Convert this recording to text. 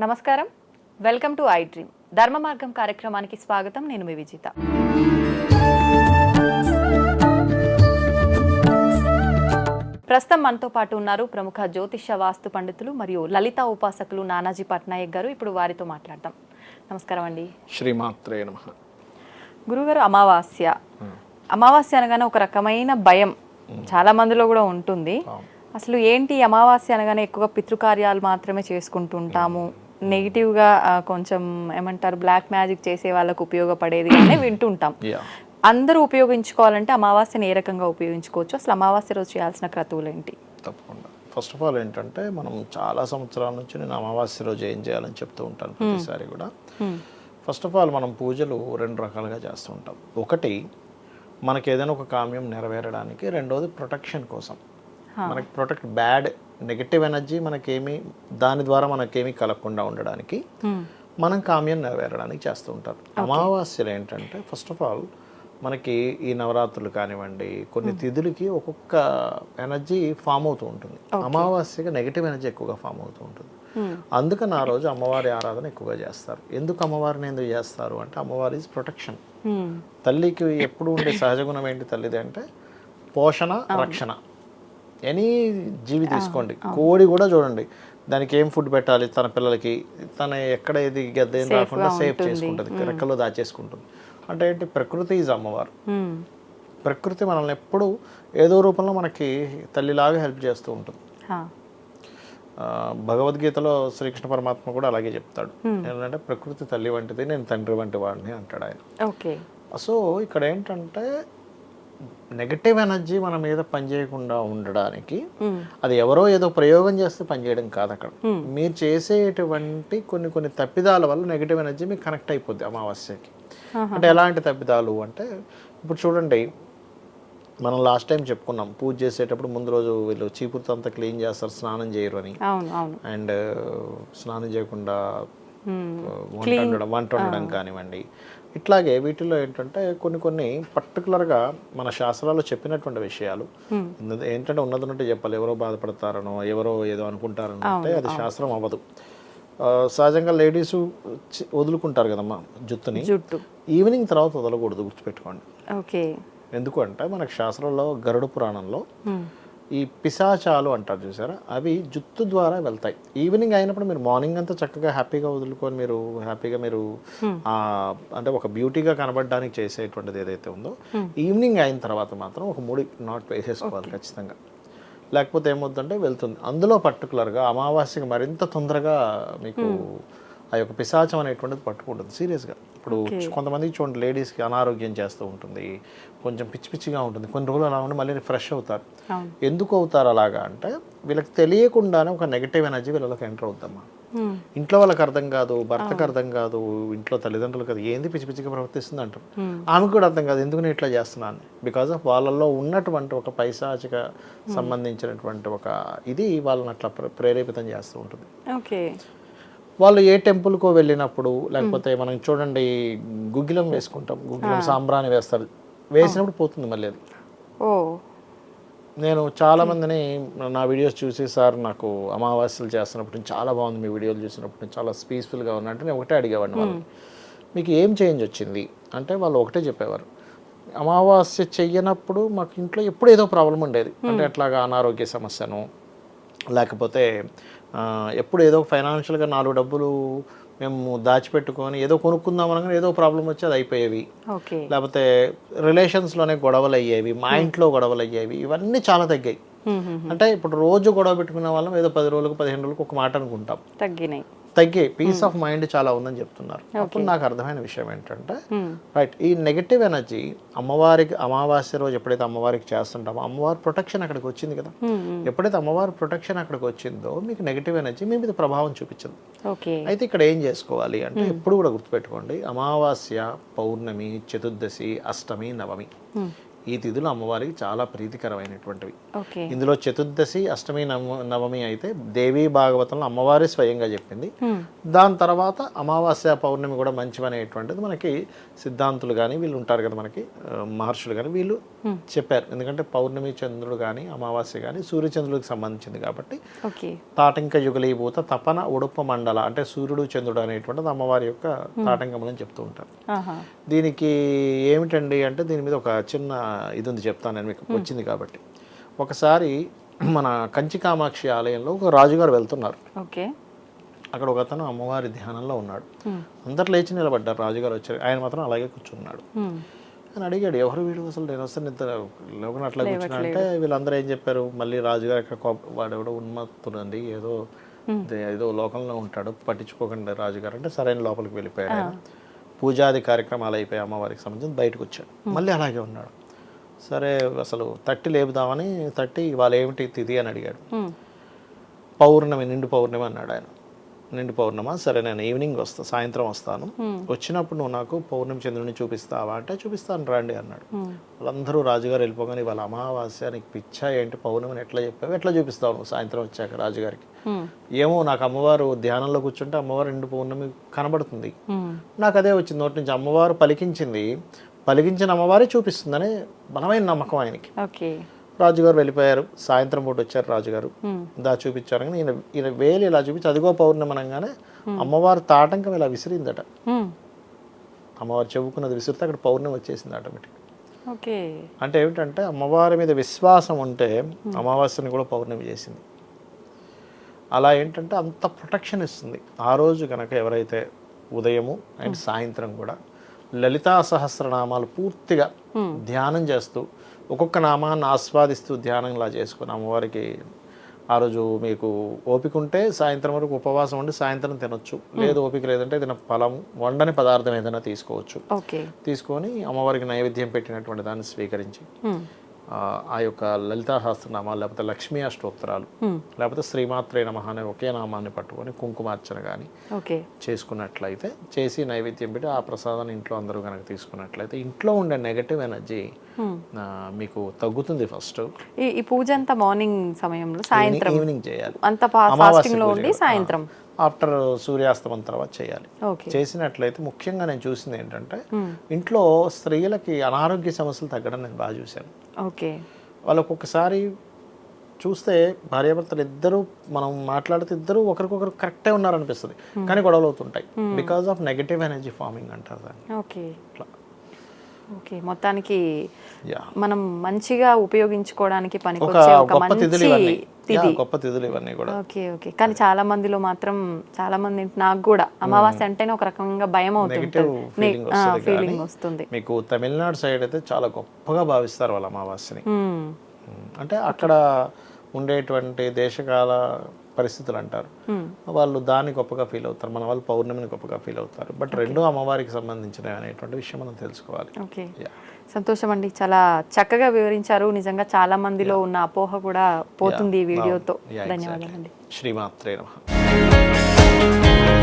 నమస్కారం. Welcome to I dream. ధర్మ మార్గం కార్యక్రమానికి స్వాగతం. నేను మీ విజిత. ప్రస్తుతం మనతో పాటు ఉన్నారు ప్రముఖ జ్యోతిష్య వాస్తు పండితులు మరియు లలిత ఉపాసకులు నానాజీ పట్నాయక్ గారు. ఇప్పుడు వారితో మాట్లాడదాం. నమస్కారం అండి. శ్రీమాత్రే నమ. గురుగారు అమావాస్య. అమావాస్య అనగానే ఒక రకమైన భయం. చాలా మందిలో కూడా ఉంటుంది. అసలు ఏంటి అమావాస్య అనగానే ఎక్కువగా పితృకార్యాలు మాత్రమే చేసుకుంటుంటాము నెగిటివ్గా కొంచెం ఏమంటారు బ్లాక్ మ్యాజిక్ చేసే వాళ్ళకు ఉపయోగపడేది కానీ వింటుంటాం. అందరూ ఉపయోగించుకోవాలంటే అమావాస్యని ఏ రకంగా ఉపయోగించుకోవచ్చు? అసలు అమావాస్య రోజు చేయాల్సిన క్రతువులు ఏంటి? తప్పకుండా. ఫస్ట్ ఆఫ్ ఆల్ ఏంటంటే మనం చాలా సంవత్సరాల నుంచి నేను అమావాస్య రోజు ఏం చేయాలని చెప్తూ ఉంటాను ప్రతిసారి కూడా. ఫస్ట్ ఆఫ్ ఆల్ మనం పూజలు రెండు రకాలుగా చేస్తూ ఉంటాం. ఒకటి మనకి ఏదైనా ఒక కామ్యం నెరవేరడానికి రెండోది ప్రొటెక్షన్ కోసం. మనకి ప్రొటెక్ట్ బ్యాడ్ నెగటివ్ ఎనర్జీ మనకేమి దాని ద్వారా మనకేమీ కలగకుండా ఉండడానికి. మనం కామ్యం నెరవేరడానికి చేస్తూ ఉంటారు. అమావాస్యలు ఏంటంటే ఫస్ట్ ఆఫ్ ఆల్ మనకి ఈ నవరాత్రులు కానివ్వండి కొన్ని తిథులకి ఒక్కొక్క ఎనర్జీ ఫామ్ అవుతూ ఉంటుంది. అమావాస్యకి నెగిటివ్ ఎనర్జీ ఎక్కువగా ఫామ్ అవుతూ ఉంటుంది. అందుకని ఆ రోజు అమ్మవారి ఆరాధన ఎక్కువగా చేస్తారు. ఎందుకు అమ్మవారిని ఎందుకు చేస్తారు అంటే అమ్మవారి ఇస్ ప్రొటెక్షన్. తల్లికి ఎప్పుడు ఉండే సహజ గుణం ఏంటి తల్లిది అంటే పోషణ రక్షణ. ఎనీ జీవి తీసుకోండి. కోడి కూడా చూడండి. దానికి ఏం ఫుడ్ పెట్టాలి? తన పిల్లలకి తన ఎక్కడ ఏది గద్ద ఏం రాకుండా సేఫ్ చేసుకుంటుంది. రెక్కలో దాచేసుకుంటుంది. అంటే ఏంటి? ప్రకృతి ఈజ్ అమ్మవారు. ప్రకృతి మనల్ని ఎప్పుడు ఏదో రూపంలో మనకి తల్లిలాగా హెల్ప్ చేస్తూ ఉంటుంది. భగవద్గీతలో శ్రీకృష్ణ పరమాత్మ కూడా అలాగే చెప్తాడు. ఏంటంటే ప్రకృతి తల్లి వంటిది నేను తండ్రి వంటి వాడిని అంటాడు ఆయన. సో ఇక్కడ ఏంటంటే నెగటివ్ ఎనర్జీ మన మీద పనిచేయకుండా ఉండడానికి. అది ఎవరో ఏదో ప్రయోగం చేస్తే పనిచేయడం కాదు అక్కడ. మీరు చేసేటువంటి కొన్ని కొన్ని తప్పిదాల వల్ల నెగటివ్ ఎనర్జీ మీకు కనెక్ట్ అయిపోద్ది అమావాస్యకి. అంటే ఎలాంటి తప్పిదాలు అంటే ఇప్పుడు చూడండి మనం లాస్ట్ టైం చెప్పుకున్నాం పూజ చేసేటప్పుడు ముందు రోజు వీళ్ళు చీపురుతో అంతా క్లీన్ చేస్తారు స్నానం చేయరు అని. అండ్ స్నానం చేయకుండా. వంట వండడం వంట వండడం కానివ్వండి. ఇట్లాగే వీటిలో ఏంటంటే కొన్ని కొన్ని పర్టికులర్గా మన శాస్త్రాల్లో చెప్పినటువంటి విషయాలు. ఉన్నది- ఏంటంటే ఉన్నదన్నట్టు చెప్పాలి. ఎవరో బాధపడతారనో ఎవరో ఏదో అనుకుంటారనో అంటే అది శాస్త్రం అవ్వదు. సహజంగా లేడీస్ వదులుకుంటారు కదమ్మా జుత్తుని. జుట్టు. ఈవినింగ్ తర్వాత వదలకూడదు గుర్తుపెట్టుకోండి. ఓకే. ఎందుకు అంటే మనకు శాస్త్రంలో గరుడ పురాణంలో హ్మ్. ఈ పిశాచాలు అంటారు చూసారా? అవి జుత్తు ద్వారా వెళ్తాయి. ఈవినింగ్ అయినప్పుడు మీరు మార్నింగ్ అంతా చక్కగా హ్యాపీగా వదులుకొని మీరు హ్యాపీగా మీరు ఆ, అంటే ఒక బ్యూటీగా కనబడడానికి చేసేటువంటిది ఏదైతే ఉందో ఈవినింగ్ అయిన తర్వాత మాత్రం ఒక ముడి నాట్ వేసేసుకోవాలి ఖచ్చితంగా. లేకపోతే ఏమవుతుందంటే వెళ్తుంది. అందులో పర్టికులర్గా అమావాస్యకి మరింత తొందరగా మీకు ఆ యొక్క పిశాచం అనేటువంటిది పట్టుకుంటుంది సీరియస్గా ఇప్పుడు కొంతమందికి చూడండి లేడీస్కి అనారోగ్యం చేస్తూ ఉంటుంది. కొంచెం పిచ్చి పిచ్చిగా ఉంటుంది. కొన్ని రోజులు అలా ఉండి మళ్ళీ ఫ్రెష్ అవుతారు. ఎందుకు అవుతారు అలాగా అంటే వీళ్ళకి తెలియకుండానే ఒక నెగిటివ్ ఎనర్జీ వీళ్ళకి ఎంటర్ అవుతామా. ఇంట్లో వాళ్ళకి అర్థం కాదు భర్తకు అర్థం కాదు ఇంట్లో తల్లిదండ్రులకు అది ఏంది పిచ్చి పిచ్చిగా ప్రవర్తిస్తుంది అంటారు. ఆమెకు కూడా అర్థం కాదు ఎందుకు నేను ఇట్లా చేస్తున్నాను? బికాజ్ ఆఫ్ వాళ్ళల్లో ఉన్నటువంటి ఒక పైశాచిక సంబంధించినటువంటి ఒక ఇది వాళ్ళని అట్లా ప్ర- ప్రేరేపితం చేస్తూ ఉంటుంది. ఓకే. వాళ్ళు ఏ టెంపుల్కో వెళ్ళినప్పుడు లేకపోతే మనం చూడండి గుగ్గిలం వేసుకుంటాం. గుగ్గిలం సాంబ్రాణి వేస్తారు. వేసినప్పుడు పోతుంది మళ్ళీ అది. ఓ. నేను చాలా మందిని నా వీడియోస్ చూసి సార్ నాకు అమావాస్యలు చేస్తున్నప్పుడు నుంచి చాలా బాగుంది మీ వీడియోలు చూసినప్పుడు నుంచి చాలా పీస్ఫుల్గా ఉంది అంటే నేను ఒకటే అడిగేవాడిని వాళ్ళు మీకు ఏం చేంజ్ వచ్చింది? అంటే వాళ్ళు ఒకటే చెప్పేవారు. అమావాస్య చెయ్యనప్పుడు మాకు ఇంట్లో ఎప్పుడు ఏదో ప్రాబ్లం ఉండేది. అంటే ఎట్లాగా అనారోగ్య సమస్యను లేకపోతే ఎప్పుడు ఏదో ఫైనాన్షియల్గా నాలుగు డబ్బులు మేము దాచిపెట్టుకొని ఏదో కొనుక్కుందాం అనగానే ఏదో ప్రాబ్లం వచ్చి అది అయిపోయేవి. లేకపోతే రిలేషన్స్లోనే గొడవలు అయ్యేవి మా ఇంట్లో గొడవలు అయ్యేవి ఇవన్నీ చాలా తగ్గాయి. అంటే ఇప్పుడు రోజు గొడవ పెట్టుకునే వాళ్ళం ఏదో పది రోజులకు పదిహేను రోజులకు ఒక మాట అనుకుంటాం. తగ్గినాయి. తగ్గాయి పీస్ ఆఫ్ మైండ్ చాలా ఉందని చెప్తున్నారు. అప్పుడు నాకు అర్థమైన విషయం ఏంటంటే. రైట్ ఈ నెగటివ్ ఎనర్జీ అమ్మవారికి అమావాస్య రోజు ఎప్పుడైతే అమ్మవారికి చేస్తుంటామో అమ్మవారి ప్రొటెక్షన్ అక్కడికి వచ్చింది కదా. హ్మ్, హ్మ్. ఎప్పుడైతే అమ్మవారి ప్రొటెక్షన్ అక్కడికి వచ్చిందో మీకు నెగటివ్ ఎనర్జీ మీ మీద ప్రభావం చూపించదు. అయితే ఇక్కడ ఏం చేసుకోవాలి అంటే ఎప్పుడు కూడా గుర్తుపెట్టుకోండి అమావాస్య పౌర్ణమి చతుర్దశి అష్టమి నవమి. ఈ తిథులు అమ్మవారికి చాలా ప్రీతికరమైనటువంటివి. ఇందులో చతుర్దశి అష్టమి నవ నవమి అయితే దేవీ భాగవతంలో అమ్మవారి స్వయంగా చెప్పింది. దాని తర్వాత అమావాస్య పౌర్ణమి కూడా మంచివనేటువంటిది మనకి సిద్ధాంతులు కానీ వీళ్ళు ఉంటారు కదా మనకి మహర్షులు కానీ వీళ్ళు చెప్పారు. ఎందుకంటే పౌర్ణమి చంద్రుడు కానీ అమావాస్య కానీ సూర్యచంద్రుడికి సంబంధించింది కాబట్టి తాటంక యుగలీభూత తపన ఉడుప మండల అంటే సూర్యుడు చంద్రుడు అనేటువంటిది అమ్మవారి యొక్క తాటంకం అని చెప్తూ ఉంటారు. దీనికి ఏమిటండి అంటే దీని మీద ఒక చిన్న ఇది ఉంది చెప్తాను నేను మీకు వచ్చింది కాబట్టి. ఒకసారి మన కంచి కామాక్షి ఆలయంలో ఒక రాజుగారు వెళ్తున్నారు. ఓకే. అక్కడ ఒక అతను అమ్మవారి ధ్యానంలో ఉన్నాడు. అందరు లేచి నిలబడ్డారు. రాజుగారు వచ్చారు. ఆయన మాత్రం అలాగే కూర్చున్నాడు. అని అడిగాడు ఎవరు వీడు అసలు? నేను వస్తే నిద్ర లేకుండా అట్లా కూర్చున్నా అంటే వీళ్ళందరూ ఏం చెప్పారు? మళ్ళీ రాజుగారు ఇక్కడ వాడు ఎవడో ఉన్మత్తుడండి ఏదో ఏదో లోకంలో ఉంటాడు పట్టించుకోకండి రాజుగారు అంటే సరైన లోపలికి వెళ్ళిపోయాడు. పూజాది కార్యక్రమాలు అయిపోయి అమ్మవారికి సంబంధించి బయటకు వచ్చాడు. మళ్ళీ అలాగే ఉన్నాడు. సరే అసలు తట్టి లేపుదామని తట్టి వాళ్ళు ఏమిటి తిథి అని అడిగాడు. పౌర్ణమి నిండు పౌర్ణమి అన్నాడు ఆయన. నిండు పౌర్ణమా? సరే నేను ఈవినింగ్ వస్తా సాయంత్రం వస్తాను. వచ్చినప్పుడు నువ్వు నాకు పౌర్ణమి చంద్రుని చూపిస్తావా అంటే చూపిస్తాను రండి అన్నాడు. వాళ్ళందరూ రాజుగారు వెళ్ళిపోగానే వాళ్ళ అమావాస్య నీకు పిచ్చా ఏంటి పౌర్ణమిని ఎట్లా చెప్పావు? ఎట్లా చూపిస్తావు నువ్వు సాయంత్రం వచ్చాక రాజుగారికి. ఏమో నాకు అమ్మవారు ధ్యానంలో కూర్చుంటే అమ్మవారు నిండు పౌర్ణమి కనబడుతుంది. నాకు అదే వచ్చింది. నోటి నుంచి అమ్మవారు పలికించింది పలికించిన అమ్మవారే చూపిస్తుందని బలమైన నమ్మకం ఆయనకి. ఓకే. రాజుగారు వెళ్ళిపోయారు. సాయంత్రం పూట వచ్చారు రాజుగారు. దా చూపించారు కానీ ఈయన ఈయన వేలు ఇలా చూపించి అదిగో పౌర్ణమి అనగానే అమ్మవారు తాటంకం ఇలా విసిరిందట. అమ్మవారు చెప్పుకున్నది విసిరితే అక్కడ పౌర్ణమి వచ్చేసింది ఆటోమేటిక్ ఓకే. అంటే ఏమిటంటే అమ్మవారి మీద విశ్వాసం ఉంటే అమావాస్యని కూడా పౌర్ణమి చేసింది. అలా ఏంటంటే అంత ప్రొటెక్షన్ ఇస్తుంది. ఆ రోజు కనుక ఎవరైతే ఉదయము అండ్ సాయంత్రం కూడా లలితా సహస్రనామాలు పూర్తిగా ధ్యానం చేస్తూ ఒక్కొక్క నామాన్ని ఆస్వాదిస్తూ ధ్యానంలా చేసుకుని అమ్మవారికి ఆ రోజు మీకు ఓపిక ఉంటే సాయంత్రం వరకు ఉపవాసం ఉండి సాయంత్రం తినొచ్చు. లేదు ఓపిక లేదంటే ఏదైనా ఫలం వండని పదార్థం ఏదైనా తీసుకోవచ్చు. తీసుకొని అమ్మవారికి నైవేద్యం పెట్టినటువంటి దాన్ని స్వీకరించి. ఆ, యొక్క లలితా సహస్రనామాలు లేకపోతే లక్ష్మీ అష్టోత్తరాలు. లేకపోతే శ్రీమాత్రే నమః అనే ఒకే నామాన్ని పట్టుకొని కుంకుమార్చన కానీ ఓకే. చేసుకున్నట్లయితే చేసి నైవేద్యం పెట్టి ఆ ప్రసాదాన్ని ఇంట్లో అందరూ కనుక తీసుకున్నట్లయితే ఇంట్లో ఉండే నెగటివ్ ఎనర్జీ. మీకు తగ్గుతుంది ఫస్ట్. ఈ ఈ పూజ అంతా మార్నింగ్ సమయంలో సాయంత్రం. ఈవినింగ్ చేయాలి. అంత ఫాస్టింగ్లో ఉండి సాయంత్రం. ఆఫ్టర్ సూర్యాస్తమం తర్వాత చేయాలి. ఓకే. చేసినట్లయితే ముఖ్యంగా నేను చూసింది ఏంటంటే. ఇంట్లో స్త్రీలకి అనారోగ్య సమస్యలు తగ్గడం నేను బాగా చూశాను. ఓకే. వాళ్ళకు ఒకసారి చూస్తే భార్యాభర్తలు ఇద్దరు మనం మాట్లాడితే ఇద్దరు ఒకరికొకరు కరెక్టే ఉన్నారనిపిస్తుంది. కానీ గొడవలు అవుతుంటాయి. Because of negative energy forming అంటారు దాన్ని. ఓకే మొత్తానికి మనం మంచిగా ఉపయోగించుకోవడానికి పనికొచ్చే ఒక మంచి గొప్ప తిథులు ఇవన్నీ కూడా. Okay okay. కానీ చాలా మందిలో మాత్రం చాలా మంది నాకు కూడా అమావాస్య అంటేనే ఒక రకంగా భయం నెగిటివ్ ఫీలింగ్ వస్తుంది మీకు తమిళనాడు సైడ్ అయితే చాలా గొప్పగా భావిస్తారు వాళ్ళ అమావాస్యని. అంటే అక్కడ ఉండేటువంటి దేశకాల పరిస్థితులు అంటారు. వాళ్ళు దాన్ని గొప్పగా ఫీల్ అవుతారు. మన వాళ్ళు పౌర్ణమిని గొప్పగా ఫీల్ అవుతారు. బట్ రెండు అమ్మవారికి సంబంధించినవి అనేటువంటి విషయం మనం తెలుసుకోవాలి. ఓకే. సంతోషం అండి. చాలా చక్కగా వివరించారు. నిజంగా చాలా మందిలో ఉన్న అపోహ కూడా పోతుంది ఈ వీడియోతో. Yeah, ధన్యవాదాలండి. శ్రీమాత్రే నమః.